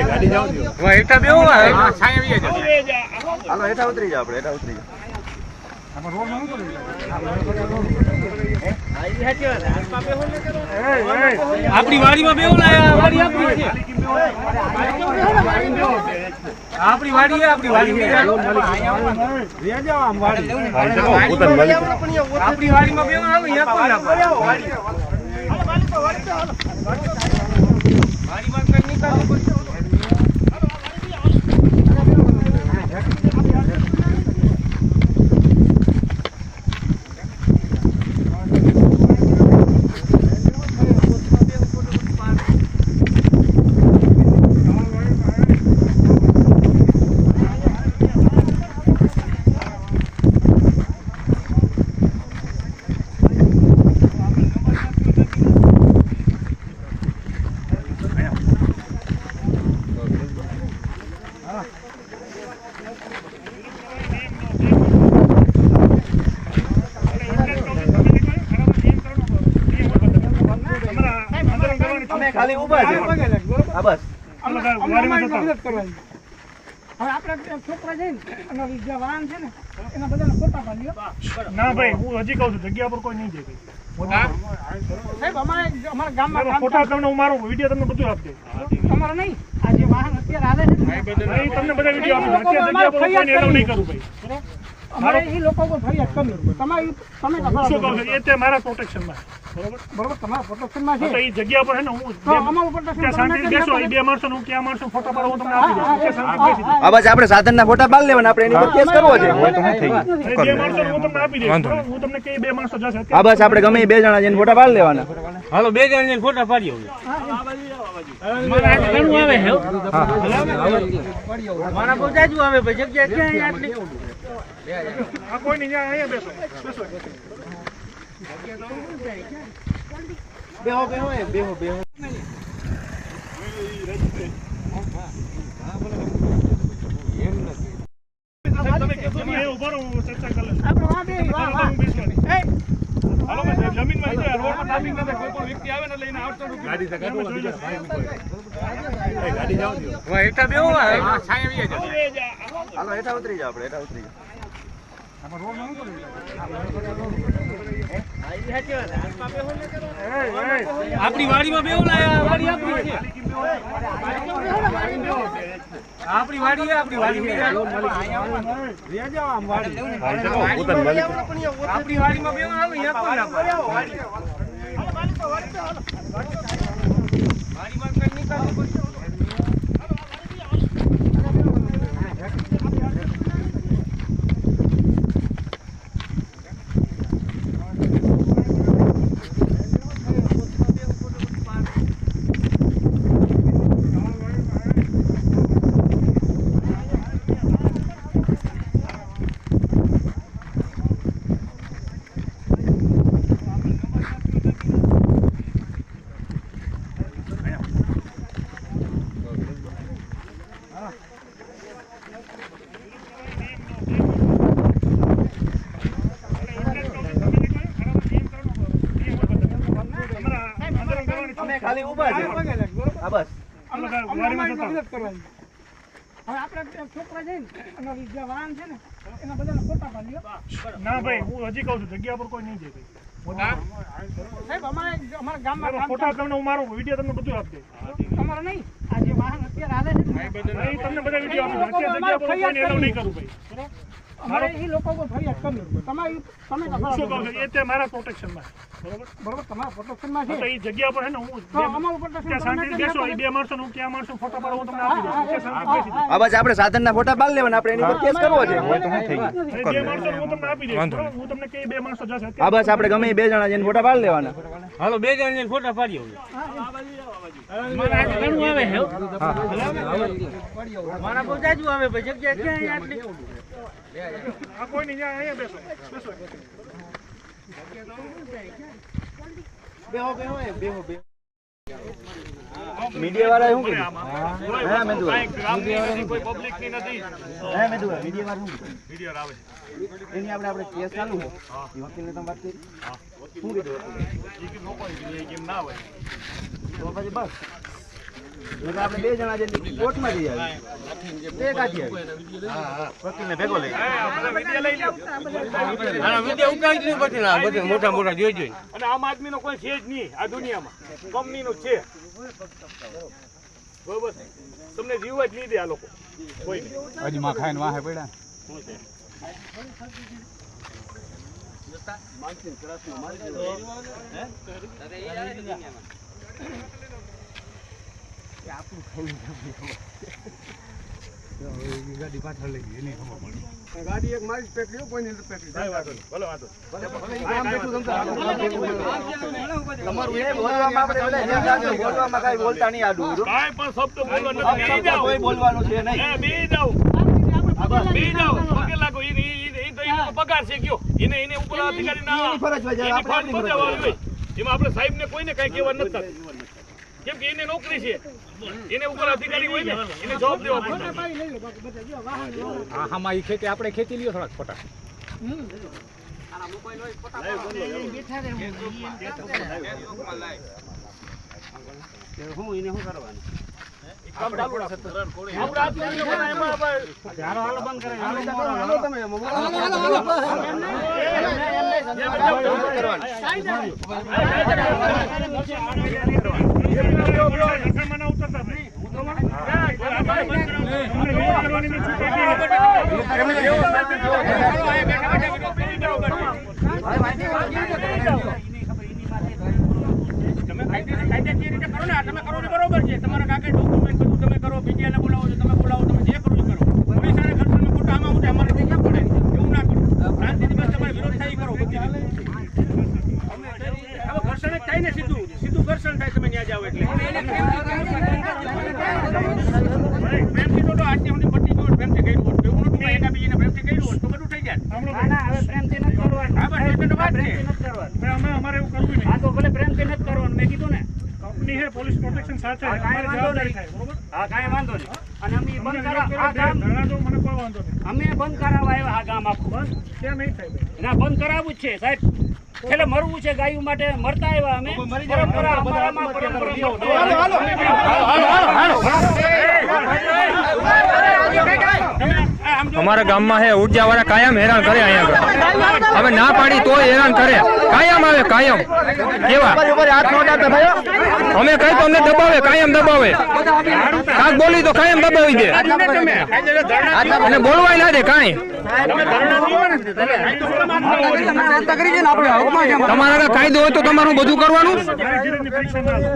ગાડી જાવ દ્યો. હવે જા. હાલો હેઠા ઉતરી જાઓ આપણે હેઠા ઉતરી જાઓ. આપણી વાડીમાં બેવું લાયા વાડી આપણી આપણી વાડી આપણી વાડી. આપણી વાડીમાં બેવું આવે અહીંયા કોઈ ના પાડે. અમે ખાલી ઊભા છે હા બસ. વાડીમાં જતા. મદદ કરવાની. હવે આપણે છોકરા જઈને અને જે વાહન છે ને એના બધાના ફોટા પાડી ના ભાઈ હું હજી કહું છું જગ્યા પર કોઈ નહીં જાય સાહેબ અમારે અમારા ગામમાં ફોટા તમને હું મારો વીડિયો તમને બધું આપી દઈશ. તમારે નહીં? આ જે વાહન અત્યારે આવે છે તમને બધા વીડિયો આપી જગ્યા પર હું નહીં કરું ભાઈ. અમારે એ લોકો પર ફરિયાદ કરવી તમારી તમે શું કહો બરાબર એ તે મારા પ્રોટેક્શનમાં. બરોબર? બરોબર તમારા પ્રોટેક્શનમાં તો એ જગ્યા પર હે ને હું અમારું protection શાંતિ બેસો એ બે માણસો હું ક્યાં માણસો ફોટા પાડો હું તમને આપી દઉં. આ બેસી આપણે સાધનના ફોટા પાડી લેવાના આપણે એની પર કેસ કરવો છે. અને બે માણસો હું તમને આપી દઉં હું તમને કે બે માણસો જશે હા બસ આપણે ગમે બે જણા જઈને ફોટા પાડી લેવાના. હાલો બે જણ ફોટા પાડી આવે મારા બહુ જાજુ આવે જગ્યા ક્યાં આટલી આ કોઈ નહીં અહીંયા બેસો બેસો બેહો બેહો એ બેહો બેહો. ગાડી જાવ દ્યો. હવે હાલો હેઠા ઉતરી જાઓ આપણે હેઠા ઉતરી જાઓ આપણી વાડીમાં બેવું વાડી આપણી આપણી વાડી આપણી વાડી. આપણી વાડીમાં બેવું આવે વાડીમાં કઈ નીકળે. અમે ખાલી ઊભા છે હા બસ વાડીમાં જતા. મદદ કરવાની. હવે આપણે છોકરા જઈને અને જે વાહન છે ને એના બધાના ફોટા પાડી લ્યો. ના ભાઈ હું હજી કહું છું જગ્યા પર કોઈ નહીં જાય ભાઈ. સાહેબ અમારે અમારા ગામમાં ફોટા તમને હું મારો વીડિયો તમને બધું આપી દઈશ. તમારે નહીં આ જે વાહન અત્યારે હાલે છે તમને બધા વીડિયો આપી અત્યારે જગ્યા પર હું નહીં કરું ભાઈ અમારે એ લોકો પર ફરિયાદ કરવી તમારે તમે શું કહો એ તે મારા પ્રોટેક્શનમાં બરોબર? બરોબર તમારા પ્રોટેક્શનમાં તો એ જગ્યા પર હે ને હું અમારું protection શાંતિ બેસો. એ બે માણસો હું ક્યાં માણસો ફોટા પાડો હું તમને આપી દઉં. આ બેસી આપણે સાધનના ફોટા પાડી લેવાના આપણે એની પર કેસ કરવો છે. અને બે માણસો હું તમને આપી દઉં હું તમને કે બે માણસો જશે. હા બસ આપણે ગમે બે જણા જઈને ફોટા પાડી લેવાના. હાલો બે જણ ફોટા પાડી આવે. હે મારા બહુ જાજુ આવે ભાઈ. જગ્યા ક્યાં આટલી? આ કોઈ નહીં અહીંયા બેસો. બેસો. બેહો બેહો એ બેહો બેહો મીડિયા વાળા શું કીધું હા મેં કીધું કોઈ પબ્લિકની નથી. હા મેં કીધું મીડિયા વાળા શું કીધું આવે. એની આપણે આપણે કેસ ચાલુ છે. વકીલને તમે વાત કરી. શું કીધું? એ કેમ ના હોય. તો પછી બસ. આપણે બે જણા જઈને કોર્ટમાં જઈ આવી બે કાઢી આવી વકીલને ભેગો લઈ વીડિયો લઈ લો મોટા મોટા જોઈ જોઈ. અને આમ આદમી નો કોઈ છે જ નહીં આ દુનિયામાં. કંપની નું છે. બરોબર તમને જીવવા જ નહીં દે આ લોકો. કોઈ હજી માં ખાઈને વાહે પડ્યા. ગાડી પાછળ લઈ ગઈ એની ખબર પડી ગાડી એક મારી પેકડી કોઈ નહીં. પેકડી કાંઈ વાંધો નહીં. ભલે વાંધો તમારું એ બોલવામાં આપણે બધા ધ્યાન રાખજો. બોલવામાં કાંઈ બોલતા નહીં આડું અવળું. પણ શબ્દ બોલવા નથી આ બેહી કોઈ બોલવાનું છે નહીં. હે, બેહી જાઓ. બેહી પગે લાગો. ઈ- ઈ- ઈ- ઈ તો એનો પગાર છે કયો. એને એને ઉપર અધિકારી ના ફરજ ફરજ આપણી ફરજ બજાવવાની હોય. એમાં આપણે સાહેબને કોઈને કાંઈ કહેવા નથી થતું. કેમ કે એને નોકરી છે. એને ઉપર અધિકારી હોય ને એને જવાબ દેવા પડે. હા હામાં એ ખેતી આપણે ખેતી લ્યો થોડાક ફોટા. હું એને શું આપણે આ તો એમાં આપણે હાલો તમે એમાં. તમે કાયદે- કાયદેસર રીતે કરો ને આ તમે કરો ને બરોબર છે તમારા કાકા ડોક્યુમેન્ટ બધું તમે કરો બીજાને બોલાવો છો તમે બોલાવો તમે જે કરો એ કરો પોલીસાને ખર્ચો તમે ખોટા આમાં ઉઠે અમારે ત્યાં ક્યાં પડે એવું ના કરો શાંતિથી બસ તમારે વિરોધ થાય એ કરો બધી રીતે. હવે ઘર્ષણ જ થાય ને સીધું સીધું ઘર્ષણ થાય તમે ત્યાં જાઓ એટલે પ્રેમથી તો આજની સુધી પટ્ટી જોડ પ્રેમથી કર્યું હોત એવું નતું કે એકાબીજીને પ્રેમથી કર્યું હોત તો બધું થઈ જાય હા બસ એટલે તો વાત છે અમે અમારે એવું કરવું નહીં હા તો ભલે પ્રેમથી નથી કરવાનું મેં કીધું ને કંપની છે પોલીસ પ્રોટેક્શન સાથે અમારી જવાબદારી. થાય બરોબર હા કાંઈ વાંધો નહીં અને અમે બંધ કરાવ આ ગામ ધરણા દો મને કોઈ વાંધો નહીં અમે બંધ કરાવવા આવ્યા આ ગામ આખું બંધ ત્યાં નહીં થાય ના બંધ કરાવવું જ છે સાહેબ છેલ્લે મરવું છે ગાયું માટે મરતા આવ્યા અમે પરંપરા અમારામાં અમારા ગામમાં હે ઊર્જા વાળા કાયમ હેરાન કરે અહીંયા હવે ના પાડી તોય હેરાન કરે. કાયમ આવે, કાયમ. કેવા. અમે કઈ તો અમને દબાવે, કાયમ દબાવે. કાક બોલી તો કાયમ દબાવી દે. અને બોલવાય ના દે કાંઈ. તમારા કાયદો હોય તો તમારું બધું કરવાનું મારી ધીરજની પરીક્ષા ના લો.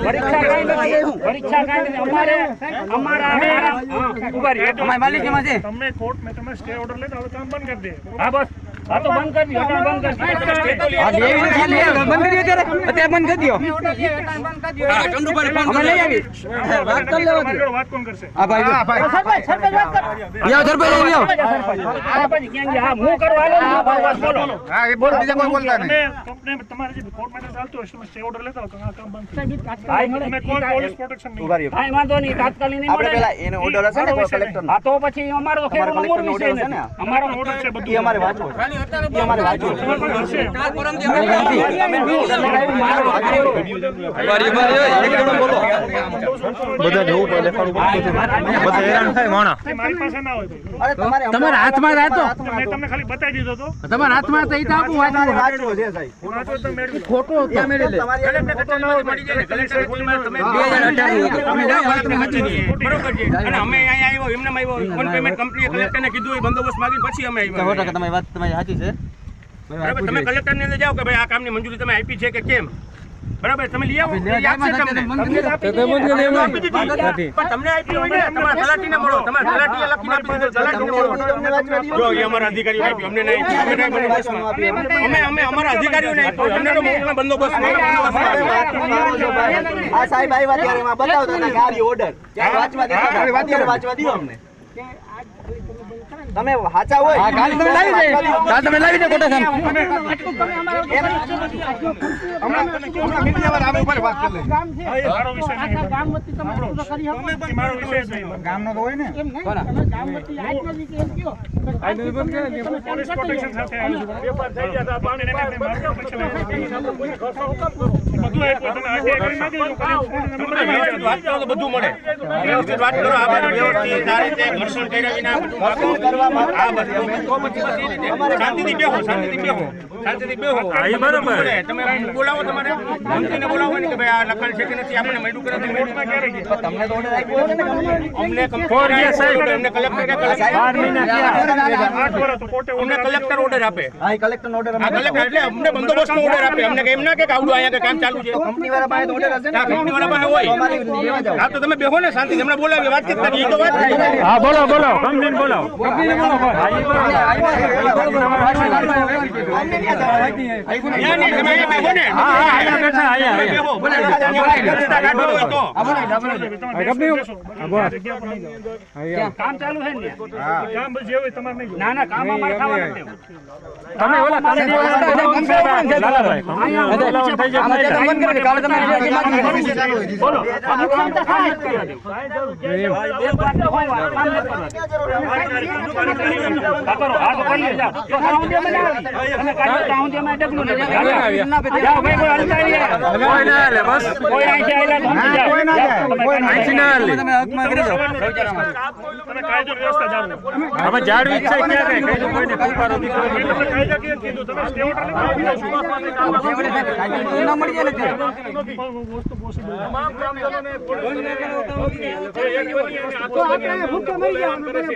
પરીક્ષા કાંઈ નથી પરીક્ષા કાંઈ નથી અમારે અમારા હા, ઊભા રહી. તમને કોર્ટ મેં તમે સ્ટે ઓર્ડર લેતા હવે કામ બંધ કરી દો. હા હા તો બંધ કરી દો. અત્યારે બંધ કરી દો. તમારી જોડે વાત કોણ કરશે? હા, પછી ક્યાં ગયા? હા, હું કરવા આવ્યો? બોલો. હા, બોલો. તમે કંપની તમારે જે કોર્ટ મેટર ચાલતું હશે તમે સ્ટે ઓર્ડર લેતા હો તો આ કામ બંધ થઈ જાય. તમે કોઈ પોલીસ પ્રોટેક્શન નહીં. ઉભારી રહ્યો. વાંધો નહીં તાત્કાલિક નહીં આપણે મળે. પેલા એને ઓર્ડર હશે ને કલેક્ટર હા તો પછી અમારો તો નંબર છે ને? અમારો ઓર્ડર છે એ બધું અમારે વાંચવો બધા જવું પડે બધા હેરાન થાય માણા એ મારી પાસે ના હોય ભાઈ અરે તમારે હાથમાં રાખો. તમને ખાલી બતાવી દીધો તો. તમારા હાથમાં તો ઈ તો આપું તમારે છે સાહેબ. વાંચો. ખોટો ત્યાં મેળવી. લે હતું. અમે અહીંયા આવ્યો એમને આવ્યો. ફોન પેમેન્ટ કંપનીએ કલેક્ટરને કીધું એ બંદોબસ્ત માગીને પછી અમે આવ્યા. તમારી વાત તમારી સાચી છે? બરાબર તમે કલેક્ટરની અંદર જાઓ કે ભાઈ આ કામની મંજૂરી તમે આપી છે કે કેમ? બરાબર તમે લઈ આવો એ આપશે તમને. તમને આપી દીધી. પણ તમને આપી હોય ને તમારા તલાટીને મળો તમારા તલાટીએ લખીને આપી દીધું તલાટીને મળો. જો એ અમારા અધિકારીઓ આપી અમને નહીં અમે નહીં બંદોબસ્તમાં અમે અમે અમારા અધિકારીઓને આપ્યો. અમને તો મોકલા બંદોબસ્ત બંદોબસ્ત આ સાહેબ આવ્યા ત્યારે એમાં બતાવતા હતા કે આ ઓર્ડર વાંચવા. અત્યારે વાંચવા દીધો અમને. તમે સાચા હોય? કાલ તમે લાવી દે. કાલ તમે લાવી દે કોટેશન. ગામનો તો હોય ને. પોલીસ પ્રોટેક્શન સાથે આવ્યું છે. પેપર થઈ ગયા હતા, પાણી પાણી માર્યો, પછી આપણે કોઈને ખર્ચો હું કામ કરું? બધું આપ્યું, તમે આજે કરી નાખી દો. તમને વ્યવસ્થિત વાત કરો તો બધું મળે. વ્યવસ્થિત વાત કરો આપણે વ્યવસ્થિત. આ રીતે ઘર્ષણ કર્યા વિના બધું શાંતિથી બેહો શાંતિથી બેહો. શાંતિથી બેહો. એ તમે બોલાવો તમારે. મંત્રીને બોલાવો ને કે ભાઈ આ લખાણ છે કે નથી આપણે મેડું કરે તો મેડું ક્યારે ગયા? તમને તો order આપ્યો હશે ને કંપનીએ? અમને અમને કલેક્ટર કે કલેક્ટર? આઠ વર્ષ તો કોર્ટે અમને કલેક્ટર ઓર્ડર આપે. કલેક્ટર ઓર્ડર કલેક્ટર એટલે અમને બંદોબસ્તનો ઓર્ડર આપે. અમને કે એમ ના કે આવડું અહીંયા કે કામ ચાલુ છે. કંપની વાળા પાસે ઓર્ડર હશે ને. આ કંપનીવાળા પાસે હોય. અમારી લેવા જાવ હા તો તમે બેહો ને શાંતિ હમણાં બોલાવીએ વાતચીત કરીએ. તો વાત હા બોલો બોલો. કંપની બોલાવો. કામ ચાલુ છે ને કામ જે હોય તમારે ના ના કામ અમારે ખાવા તમે ઓલા કાલે લાલાભાઈ બોલાવો થઈ જાય બોલો અમુક કામ તો ખાલી જ કરવા દેવું. એક વાત તો હોય, કામ નથી કરવા દેવું. હા, કરો. હા, તો કરીએ, જાઓ. તો ત્યાં સુધી અમે ના આવીએ. અમે કાઢીએ, ત્યાં સુધી અમે ડગલું નથી. જાઓ, ભાઈ, કોઈ હલતા નહીં. કોઈ ના હાલે બસ કોઈ અહીંથી આયેલા નથી, જાઓ. જાઓ, તમે કાંઈ અહીંથી ના હાલે કાયદો વ્યવસ્થા જાળવો. હવે જાળવી કેમ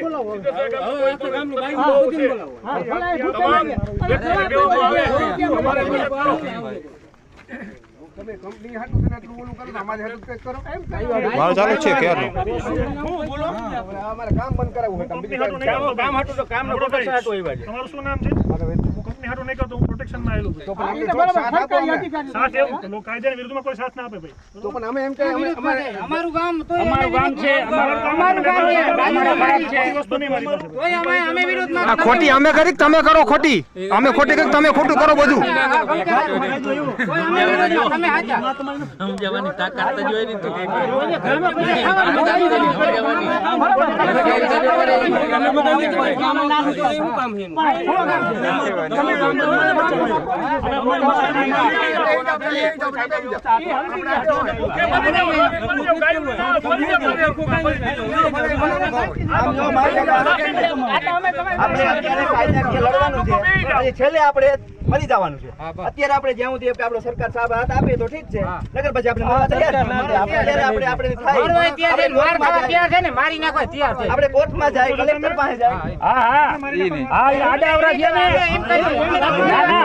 બોલાવવાનું કરે. અમારે મારો ચાલુ જ છે ક્યારનો? કંપની હાટું નહીં કામ હાટું તો હાટું આવ્યા છે. તમારું શું નામ છે? હું કંપની હાટું નહીં કરતો હું પ્રોટેક્શનમાં આવેલું છું. સાથ એવું? લો કાયદાની વિરુદ્ધમાં કોઈ સાથ ના આપે ભાઈ. તો પણ અમે એમ કે અમારું ગામ છે અમારું ગામ છે અમારું ગામ નહીં મારી અમે અમે વિરોધમાં આ ખોટી અમે કરી કે તમે કરો ખોટી? અમે ખોટી કરી તમે ખોટું કરો બધું? તમે હાચા આપણે અત્યારે કાયદાકીય લડવાનું છે. છેલ્લે આપણે મરી જવાનું છે. અત્યારે આપણે જ્યાં સુધી આપણે આપણો સરકાર સાહેબ હાથ આપે તો ઠીક છે. નગર પછી આપણે. અત્યારે આપણે આપણે થાય. જાય. છે ને મારી નાખો તૈયાર છે. આપણે કોર્ટમાં જાય કલેક્ટર પાસે જાય. હા હા. હા આડા અવરા છે ને. એમ કહ્યું. ના ના.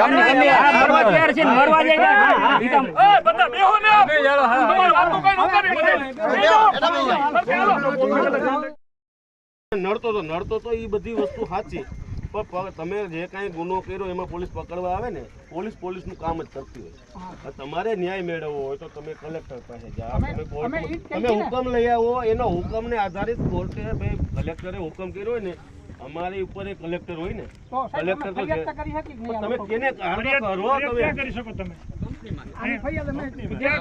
ગમે ગમે આ મરવા તૈયાર છે મરવા જાય હા, હા. ઈ તો એ બધા બેહો ને તમારી વાતો કઈ ન કરે બધા. નડતો તો નડતો તો એ બધી વસ્તુ સાચી. પણ તમે જે કાંઈ ગુનો કર્યો એમાં પોલીસ પકડવા આવે ને પોલીસ પોલીસનું કામ જ કરતી હોય તમારે ન્યાય મેળવવો હોય તો તમે કલેક્ટર પાસે જાઓ. તમે તમે હુકમ લઈ આવો એનો હુકમને આધારિત કોર્ટે ભાઈ કલેક્ટરે હુકમ કર્યો હોય ને અમારી ઉપર એક કલેક્ટર હોય ને. કલેક્ટર તો તમે કેને કરો તમે? કરી શકો તમે? ક્યાં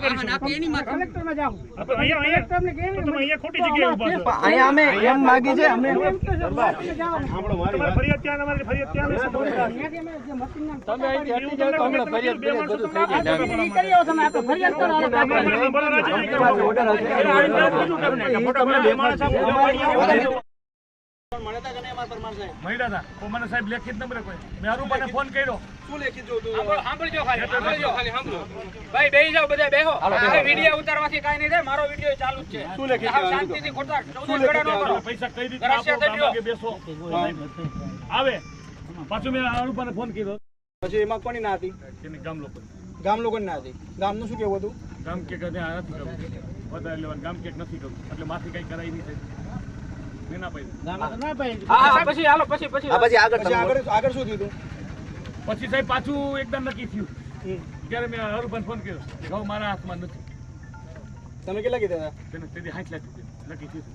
કરી મળ્યા હતા. મને સાહેબ લેખિત નંબરે કોઈ મેં અરૂપાને ફોન કર્યો. સાંભળજો ખાલી સાંભળજો ખાલી સાંભળો. ભાઈ બેહી જાઓ બધા બેહો. વિડિયો ઉતારવાથી કાઈ નહીં થાય મારો વિડિયો ચાલુ જ છે. શું લખી શાંતિથી ખોટા ચૌદ ગળા ન કરો. પૈસા કઈ રીતે આપો રસ્તે કામ થજો. લાગે બેસો. આવે. પાછું મેં અરૂપાને ફોન કર્યો. પછી એમાં કોની ના હતી? એને ગામ લોકો. ગામ લોકોની ના હતી. ગામનું શું કેવું હતું? ગામ કે નથી કરવું વધારે લેવાનું ગામ કે નથી કરવું એટલે માથી કઈ કરાય નહીં થાય પછી હાલો પછી પછી પછી આગળ આગળ આગળ શું થયું પછી સાહેબ પાછું એકદમ નક્કી થયું. ત્યારે મેં હરુભાઈ ફોન કર્યો. ઘઉં મારા હાથમાં નથી. તમે કેટલા કીધા હતા? તેને તેથી હાથ લાગી નક્કી થયું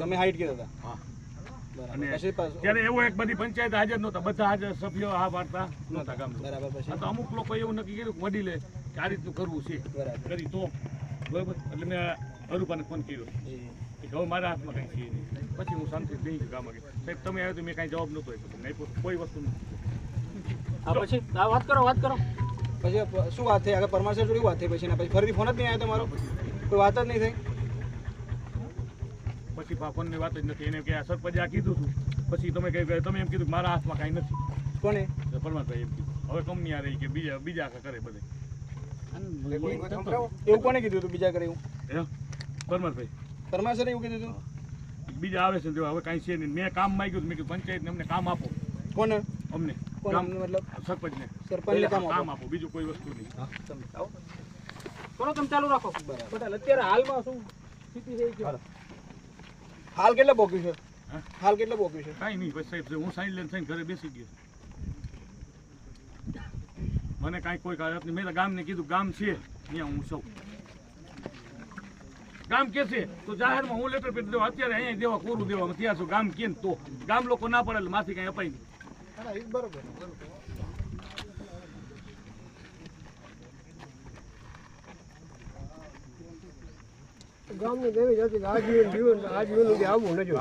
તમે હાઈટ કીધા હતા? હા. ત્યારે એવો એક બધી પંચાયત હાજર નહોતા. બધા હાજર સભ્યો આ વાર્તા નહોતા ગામ બરાબર તો અમુક લોકો એવું નક્કી કર્યું કે વડીલે કે આ રીતનું કરવું છે. બરાબર. કરી તો. બરાબર? એટલે મેં અરૂપાને ફોન કર્યો. હવે મારા હાથમાં કંઈ છે નહીં. પછી હું શાંતિ જઈ ગયો ગામમાં સાહેબ તમે આવ્યો તો મેં કાંઈ જવાબ નહોતો આપ્યો તમને. કોઈ વસ્તુ નથી પછી? પ- શું વાત થઈ? આગળ પરમાર સાહેબ જોડે વાત થઈ? પછી પછી ફરીથી ફોન જ નહીં આવ્યો તમારો? કોઈ વાત જ નહીં થઈ? પછી ફોનની વાત જ નથી. એને કે સરપંચે આ કીધું હતું પછી તમે કહ્યું કે તમે એમ કીધું મારા હાથમાં કાંઈ નથી. કોને? પરમારભાઈ એમ કીધું. હવે કંપની આ રહી કે બીજા બીજા આખા કરે બધે. એવું કોને કીધું હતું બીજા કરે એવું? પરમારભાઈ. પરમાર સરે એવું કીધું હતું બીજા આવે છે હવે કાંઈ છે નહીં. મેં કામ માંગ્યું મેં કીધું પંચાયતને અમને કામ આપો. કોને? અમને. કોને કામ મતલબ? સરપંચને. સરપંચને કામ આપો. કામ આપો બીજું કોઈ વસ્તુ નહીં. હાલ. કેટલા પોક્યું છે? હા? હાલ કેટલા પોક્યું છે? કાંઈ નહીં પછી સાહેબ હું સાઈન લઈને થઈને ઘરે બેસી ગયો મને કાંઈ કોઈ કારણ નહીં મેં ગામને કીધું ગામ છે ત્યાં હું સૌ ગામ કે છે તો જાહેરમાં હું લેટર પેટી દેવા અત્યારે અહીંયા દેવા કોરું દેવા ત્યાં છું ગામ કેમ તો. ગામ લોકો ના પડે એટલે માથી કાંઈ અપાય નહીં. બરોબર. ગામની દેવી જતી આજીવન જીવન આજીવન સુધી આવવું નથી